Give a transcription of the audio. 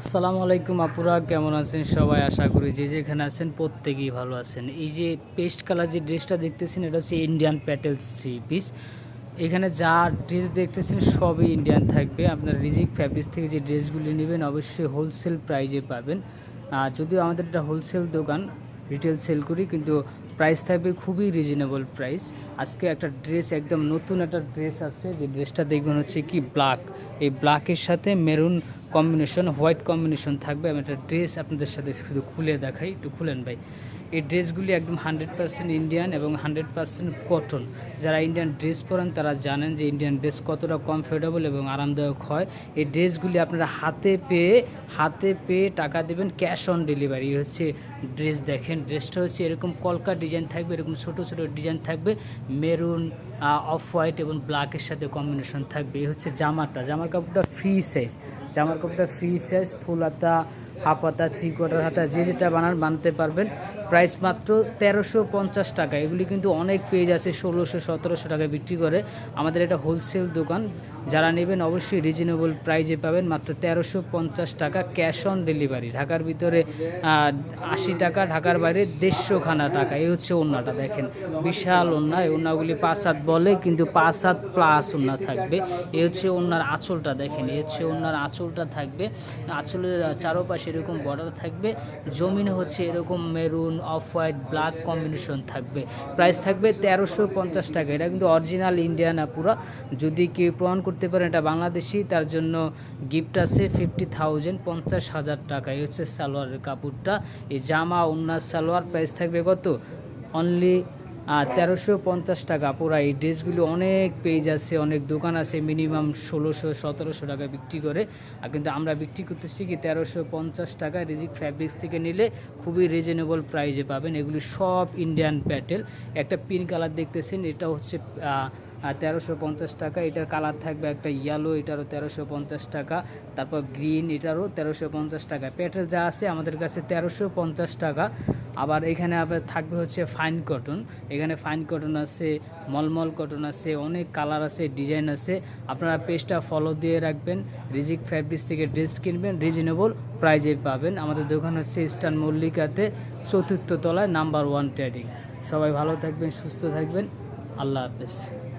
আসসালামু আলাইকুম আপুরা, কেমন আছেন সবাই? আশা করি যে যেখানে আছেন প্রত্যেকেই ভালো আছেন। এই যে পেস্ট কালার যে ড্রেসটা দেখতেছেন, এটা হচ্ছে ইন্ডিয়ান প্যাটেল থ্রি পিস এখানে যা ড্রেস দেখতেছেন, সবই ইন্ডিয়ান থাকবে। আপনার রিজিক ফ্যাব্রিক্স থেকে যে ড্রেসগুলি নেবেন, অবশ্যই হোলসেল প্রাইজে পাবেন। যদিও আমাদের একটা হোলসেল দোকান রিটেল সেল করি, কিন্তু প্রাইস থাকবে খুবই রিজনেবল প্রাইস আজকে একটা ড্রেস একদম নতুন একটা ড্রেস আছে যে ড্রেসটা দেখবেন হচ্ছে কি ব্ল্যাক এই ব্ল্যাকের সাথে মেরুন কম্বিনেশন হোয়াইট কম্বিনেশন থাকবে। আমি একটা ড্রেস আপনাদের সাথে শুধু খুলে দেখাই। একটু খুলেন ভাই। এই ড্রেসগুলি একদম হান্ড্রেড পার্সেন্ট ইন্ডিয়ান এবং হান্ড্রেড পার্সেন্ট কটন। যারা ইন্ডিয়ান ড্রেস পরেন, তারা জানেন যে ইন্ডিয়ান ড্রেস কতটা কমফোর্টেবল এবং আরামদায়ক হয়। এই ড্রেসগুলি আপনারা হাতে পেয়ে হাতে পেয়ে টাকা দেবেন ক্যাশ অন ডেলিভারি হচ্ছে ড্রেস দেখেন, ড্রেসটা হচ্ছে এরকম কলকা ডিজাইন থাকবে, এরকম ছোট ছোট ডিজাইন থাকবে মেরুন অফ হোয়াইট এবং ব্ল্যাকের সাথে কম্বিনেশন থাকবে। এই হচ্ছে জামাটা, জামার কাপড়টা ফ্রি সাইজ জামার কাপড়টা ফ্রি সাইজ ফুল হাতা, হাফ হাতা থ্রি কোয়ার্টার হাতা, যে যেটা বানান, বানাতে পারবেন। প্রাইস মাত্র তেরোশো পঞ্চাশ টাকা। এগুলি কিন্তু অনেক পেজ আছে, ষোলোশো, সতেরোশো টাকায় বিক্রি করে। আমাদের এটা হোলসেল দোকান। যারা নেবেন অবশ্যই রিজনেবল প্রাইজে পাবেন মাত্র তেরোশো পঞ্চাশ টাকা ক্যাশ অন ডেলিভারি ঢাকার ভিতরে আশি টাকা, ঢাকার বাইরে দেড়শো খানা টাকা। এই হচ্ছে ওন্নাটা দেখেন। বিশাল ওন্না এই ওন্নাগুলি পাঁচ হাত বলে, কিন্তু পাঁচ হাত প্লাস ওন্না থাকবে। এই হচ্ছে ওনার আঁচলটা দেখেন। এই হচ্ছে ওনার আঁচলটা থাকবে। আঁচলের চারোপাশে এরকম বর্ডার থাকবে। জমিনে হচ্ছে এরকম maroon off white black combination থাকবে। প্রাইস থাকবে তেরোশো পঞ্চাশ টাকা। এটা কিন্তু অরিজিনাল ইন্ডিয়ান পুরা। যদি কেউ প্রমাণ করতে পারেন, এটা বাংলাদেশি, তার জন্য গিফট আছে ফিফটি থাউজেন্ড পঞ্চাশ হাজার টাকা। এই হচ্ছে সালোয়ারের কাপড়টা। এই জামা উন্নাস সালোয়ার, প্রাইস থাকবে কত? অনলি তেরোশো পঞ্চাশ টাকা পুরা এই ড্রেসগুলো অনেক পেজ আছে, অনেক দোকান আছে মিনিমাম ষোলোশো, সতেরোশো টাকা বিক্রি করে। আর কিন্তু আমরা বিক্রি করতেছি কি তেরোশো পঞ্চাশ টাকা রিজিক ফ্যাব্রিক্স থেকে নিলে খুবই রিজনেবল প্রাইজে পাবেন। এগুলি সব ইন্ডিয়ান প্যাটেল একটা পিঙ্ক কালার দেখতেছেন, এটা হচ্ছে তেরোশো পঞ্চাশ টাকা। এটার কালার থাকবে একটা ইয়েলো এটারও তেরোশো পঞ্চাশ টাকা। তারপর গ্রিন এটারও তেরোশো পঞ্চাশ টাকা। প্যাটেল যা আছে আমাদের কাছে তেরোশো পঞ্চাশ টাকা। আবার এখানে আবার থাকবে হচ্ছে ফাইন কটন এখানে ফাইন কটন আছে, মলমল কটন আছে, অনেক কালার আছে ডিজাইন আছে। আপনারা পেজটা ফলো দিয়ে রাখবেন। রিজিক ফ্যাব্রিক্স থেকে ড্রেস কিনবেন রিজনেবল প্রাইজে পাবেন। আমাদের দোকান হচ্ছে ইস্টার্ন মল্লিকাতে চতুর্থ তলায় নাম্বার ওয়ান ট্রেডিং সবাই ভালো থাকবেন, সুস্থ থাকবেন। আল্লাহ হাফেজ।